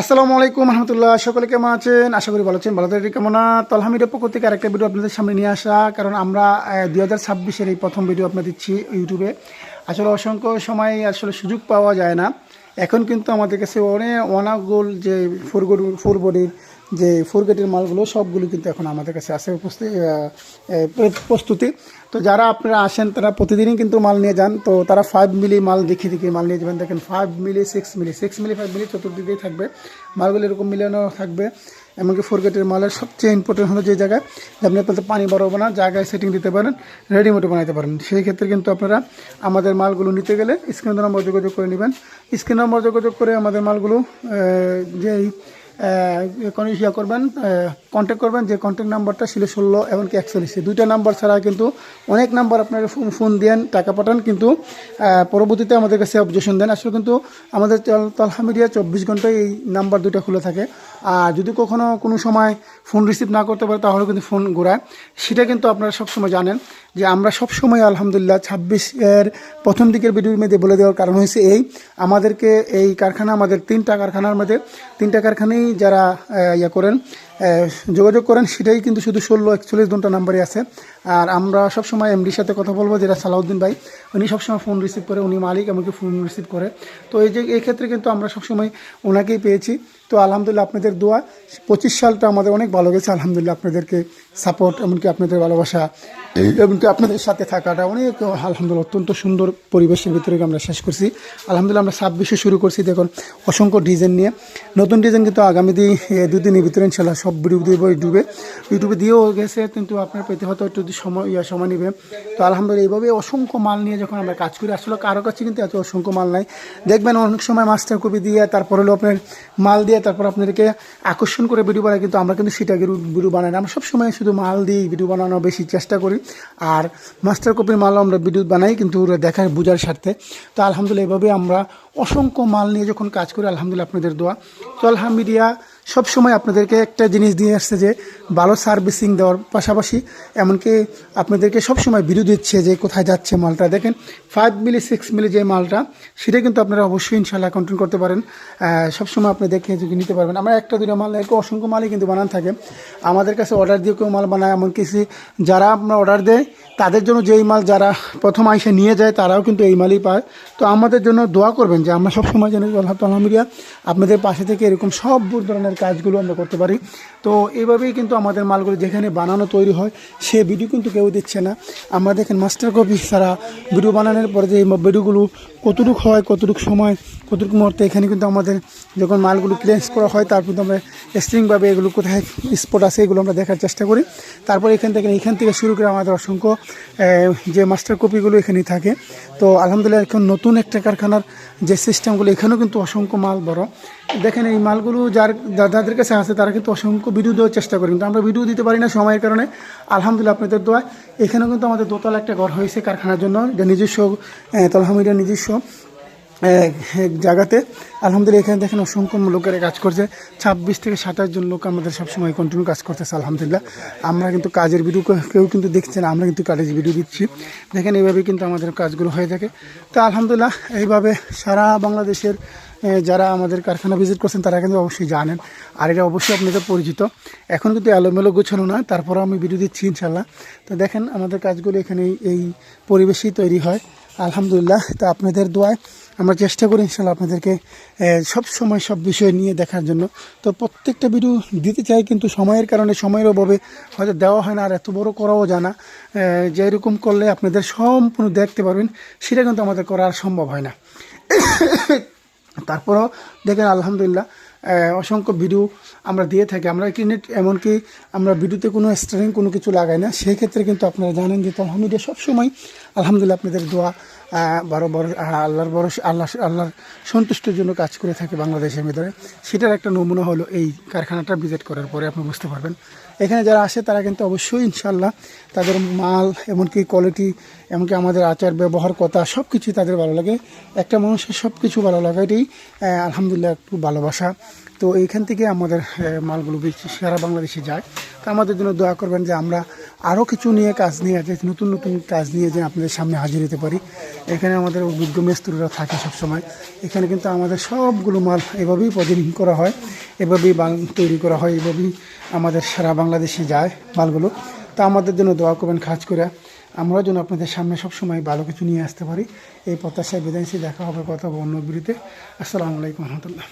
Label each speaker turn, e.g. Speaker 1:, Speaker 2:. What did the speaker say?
Speaker 1: আসসালামু আলাইকুম রহমতুল্লাহ। সকলে কেমন আছেন? আশা করি ভালো আছেন, ভালো থাকি কেমন তলহামিদের পক্ষ থেকে আরেকটা ভিডিও আপনাদের সামনে নিয়ে আসা, কারণ আমরা দুই হাজার ছাব্বিশের এই প্রথম ভিডিও আপনার দিচ্ছি ইউটিউবে। আসলে অসংখ্য সময় আসলে সুযোগ পাওয়া যায় না। এখন কিন্তু আমাদের কাছে অনেক অনাগুল যে ফোর ফোর বডির যে ফোর গেটের মালগুলো সবগুলো কিন্তু এখন আমাদের কাছে আছে প্রস্তুতি। তো যারা আপনারা আসেন, তারা প্রতিদিনই কিন্তু মাল নিয়ে যান। তো তারা ফাইভ মিলি মাল দেখে দেখে মাল নিয়ে যাবেন। দেখেন five milli six milli six milli five milli চতুর্দিকেই থাকবে। মালগুলো এরকম মিলানো থাকবে। এমনকি ফোর গেটের মালের সবচেয়ে ইম্পর্টেন্ট হলো যে জায়গায় যে আপনি আপনাদের পানি বাড়াবো না, জায়গায় সেটিং দিতে পারেন রেডিমেডও বানাতে পারেন। সেই ক্ষেত্রে কিন্তু আপনারা আমাদের মালগুলো নিতে গেলে স্ক্রিন নম্বর যোগাযোগ করে নেবেন। স্ক্রিন নম্বর যোগাযোগ করে আমাদের মালগুলো যেই ইয়া করবেন কন্ট্যাক্ট করবেন, যে কন্ট্যাক্ট নাম্বারটা ছিল ষোলো এমনকি একচল্লিশে। দুইটা নাম্বার ছাড়া কিন্তু অনেক নাম্বার আপনারা ফোন ফোন দেন টাকা পাঠান, কিন্তু পরবর্তীতে আমাদের কাছে অবজেকশন দেন। আসলে কিন্তু আমাদের তল- তলহা মিডিয়া চব্বিশ ঘন্টায় এই নাম্বার দুইটা খুলে থাকে। আর যদি কখনো কোনো সময় ফোন রিসিভ না করতে পারে, তাহলে কিন্তু ফোন ঘোরায়। সেটা কিন্তু আপনারা সবসময় জানেন যে আমরা সবসময় আলহামদুলিল্লাহ ছাব্বিশ এর প্রথম দিকের ভিডিওর মধ্যে বলে দেওয়ার কারণ হয়েছে এই, আমাদেরকে এই কারখানা, আমাদের তিনটা কারখানার মধ্যে, তিনটা কারখানাই যারা ইয়ে করেন যোগাযোগ করেন সেটাই কিন্তু শুধু ষোলো একচল্লিশ দুটা নাম্বারই আছে। আর আমরা সবসময় এমডির সাথে কথা বলব যেটা সালাউদ্দিন ভাই উনি সবসময় ফোন রিসিভ করে উনি মালিক এমনকি ফোন রিসিভ করে। তো এই যে এই ক্ষেত্রে কিন্তু আমরা সবসময় ওনাকেই পেয়েছি। তো আলহামদুলিল্লাহ আপনাদের দোয়া পঁচিশ সালটা আমাদের অনেক ভালো গেছে আলহামদুলিল্লাহ আপনাদেরকে সাপোর্ট এমনকি আপনাদের ভালোবাসা এমনকি আপনাদের সাথে থাকাটা অনেক আলহামদুলিল্লাহ অত্যন্ত সুন্দর পরিবেশের ভিতরে আমরা শেষ করছি। আলহামদুলিল্লাহ আমরা ছাব্বিশে শুরু করছি দেখুন অসংখ্য ডিজাইন নিয়ে। নতুন ডিজাইন কিন্তু আগামী দিন দুদিনের ভিতরে ইনশাল্লাহ সব ভিডিও দিব ইউটিউবে ইউটিউবে দিয়েও গেছে, কিন্তু আপনার পেতে হয়তো একটু সময়, ইয়া, সময় নেবে। তো আলহামদুলিল্লাহ, এইভাবে অসংখ্য মাল নিয়ে যখন আমরা কাজ করি, আসলে কারও কাছে কিন্তু এত অসংখ্য মাল নাই। দেখবেন অনেক সময় মাস্টার কপি দিয়ে, তারপর হলো আপনার মাল দিয়ে, তারপর আপনাদেরকে আকর্ষণ করে ভিডিও বানাই কিন্তু আমরা কিন্তু সেটাকে ভিডিও বানাই না। আমরা সবসময় শুধু মাল দিয়ে ভিডিও বানানো বেশি চেষ্টা করি। আর মাস্টার কপির মালও আমরা ভিডিও বানাই, কিন্তু দেখার বোঝার স্বার্থে। তো আলহামদুলিল্লাহ এভাবে আমরা অসংখ্য মাল নিয়ে যখন কাজ করি, আলহামদুলিল্লাহ আপনাদের দোয়া। তো আলহামদুলিল্লাহ সবসময় আপনাদেরকে একটা জিনিস দিয়ে আসছে যে ভালো সার্ভিসিং দেওয়ার পাশাপাশি, এমনকি আপনাদেরকে সবসময় ভিডিও দিচ্ছে যে কোথায় যাচ্ছে মালটা। দেখেন ফাইভ মিলি সিক্স মিলি যে মালটা, সেটা কিন্তু আপনারা অবশ্যই ইনশাল্লাহ কন্ট্রোল করতে পারেন। সবসময় আপনি দেখে যদি নিতে পারবেন। আমরা একটা দুটো মাল এরকম অসংখ্য মালই কিন্তু বানান থাকে। আমাদের কাছে অর্ডার দিয়ে কেউ মাল বানায়, এমনকি সে- যারা আপনার অর্ডার দেয় তাদের জন্য যেই মাল যারা প্রথম আইসে নিয়ে যায়, তারাও কিন্তু এই মালই পায়। তো আমাদের জন্য দোয়া করবেন যে আমরা সবসময় যেন আল্লাহ আলহামদুলিল্লাহ আপনাদের পাশে থেকে এরকম সব ধরনের কাজগুলো আমরা করতে পারি। তো এইভাবেই কিন্তু আমাদের মালগুলো যেখানে বানানো তৈরি হয়, সে ভিডিও কিন্তু কেউ দিচ্ছে না। আমরা দেখেন মাস্টার কপি ছাড়া ভিডিও বানানোর পরে যে ভিডিওগুলো কতটুকু হয়, কতটুকু সময়, কতটুকু মুহূর্তে, এখানে কিন্তু আমাদের যখন মালগুলো ক্লিয়ারেন্স করা হয়, তারপর কিন্তু আমরা স্ট্রিংভাবে এগুলো কোথায় স্পট আছে, এগুলো আমরা দেখার চেষ্টা করি। তারপর এখান থেকে এখান থেকে শুরু করে আমাদের অসংখ্য যে মাস্টার কপিগুলো এখানেই থাকে। তো আলহামদুলিল্লাহ, এখন নতুন একটা কারখানার যে সিস্টেমগুলো এখানেও কিন্তু অসংখ্য মাল বড়। দেখেন, এই মালগুলো যার যাদের কাছে আছে, তারা কিন্তু অসংখ্য ভিডিও দেওয়ার চেষ্টা করি। কিন্তু আমরা ভিডিও দিতে পারি না সময়ের কারণে। আলহামদুলিল্লাহ, আপনাদের দোয়া। এখানেও কিন্তু আমাদের দোতলা একটা ঘর হয়েছে কারখানার জন্য। নিজস্ব তলহামিডিয়ার নিজস্ব। জায়গাতে। আলহামদুলিল্লাহ, এখানে দেখেন অসংখ্য লোকেরা কাজ করছে। ছাব্বিশ থেকে সাতাশ জন লোক আমাদের সবসময় কন্টিনিউ কাজ করতেছে, আলহামদুলিল্লাহ। আমরা কিন্তু কাজের ভিডিও কেউ কিন্তু দেখছে না, আমরা কিন্তু কাজের ভিডিও দিচ্ছি। দেখেন এইভাবে কিন্তু আমাদের কাজগুলো হয়ে থাকে। তো আলহামদুলিল্লাহ, এইভাবে সারা বাংলাদেশের যারা আমাদের কারখানা ভিজিট করছেন, তারা কিন্তু অবশ্যই জানেন। আর এটা অবশ্যই আপনাদের পরিচিত। এখন কিন্তু এলোমেলো গোছানো না তারপরে আমি ভিডিও দিচ্ছি ইনশাল্লাহ তো দেখেন আমাদের কাজগুলো এখানে এই- পরিবেশেই তৈরি হয়। আলহামদুলিল্লাহ, তা আপনাদের দোয়ায় আমরা চেষ্টা করি ইনশাল্লাহ আপনাদেরকে সব সময় সব বিষয় নিয়ে দেখার জন্য। তো প্রত্যেকটা ভিডিও দিতে চাই কিন্তু সময়ের কারণে সময়ের অভাবে হয়তো দেওয়া হয় না, আর এত বড় করাও জানা যে এরকম করলে আপনাদের সম্পূর্ণ দেখতে পারবেন, সেটা কিন্তু আমাদের করা আর সম্ভব হয় না। তারপরও দেখেন আলহামদুলিল্লাহ অসংখ্য ভিডিও আমরা দিয়ে থাকি। আমরা কিনে এমনকি আমরা ভিডিওতে কোনো স্টারিং কোনো কিছু লাগাই না। সেই ক্ষেত্রে কিন্তু আপনারা জানেন যে তলহা মিডিয়া সবসময় আলহামদুলিল্লাহ আপনাদের দোয়া বড় বড় আল্লাহর বড়, আল্লাহ, আল্লাহর সন্তুষ্টের জন্য কাজ করে থাকে বাংলাদেশের ভিতরে। সেটার একটা নমুনা হলো এই কারখানাটা ভিজিট করার পরে, আপনি বুঝতে পারবেন। এখানে যারা আসে, তারা কিন্তু অবশ্যই ইনশাল্লাহ তাদের মাল, এমনকি কোয়ালিটি এমনকি আমাদের আচার, ব্যবহার, কথা সব কিছুই তাদের ভালো লাগে। একটা মানুষের সব কিছু ভালো লাগাটাই আলহামদুলিল্লাহ একটু ভালোবাসা। তো এইখান থেকে আমাদের মালগুলো সারা বাংলাদেশে যায়। তো আমাদের জন্য দোয়া করবেন যে আমরা আরও কিছু নিয়ে কাজ নিয়ে নতুন নতুন কাজ নিয়ে যে আপনাদের সামনে হাজির হতে পারি। এখানে আমাদের অভিজ্ঞ মেস্তুরিরা থাকে সবসময়। এখানে কিন্তু আমাদের সবগুলো মাল এভাবেই প্রদিন করা হয়, এভাবেই তৈরি করা হয়, এভাবেই আমাদের সারা বাংলাদেশে যায় মালগুলো। তা আমাদের জন্য দোয়া করবেন কাজ করে। আমরা যেন আপনাদের সামনে সবসময় ভালো কিছু নিয়ে আসতে পারি। এই প্রত্যাশায় বিদায় দেখা হবে কথা অন্য বিরুদ্ধে। আসসালামু আলাইকুম রহমতুল্লাহ।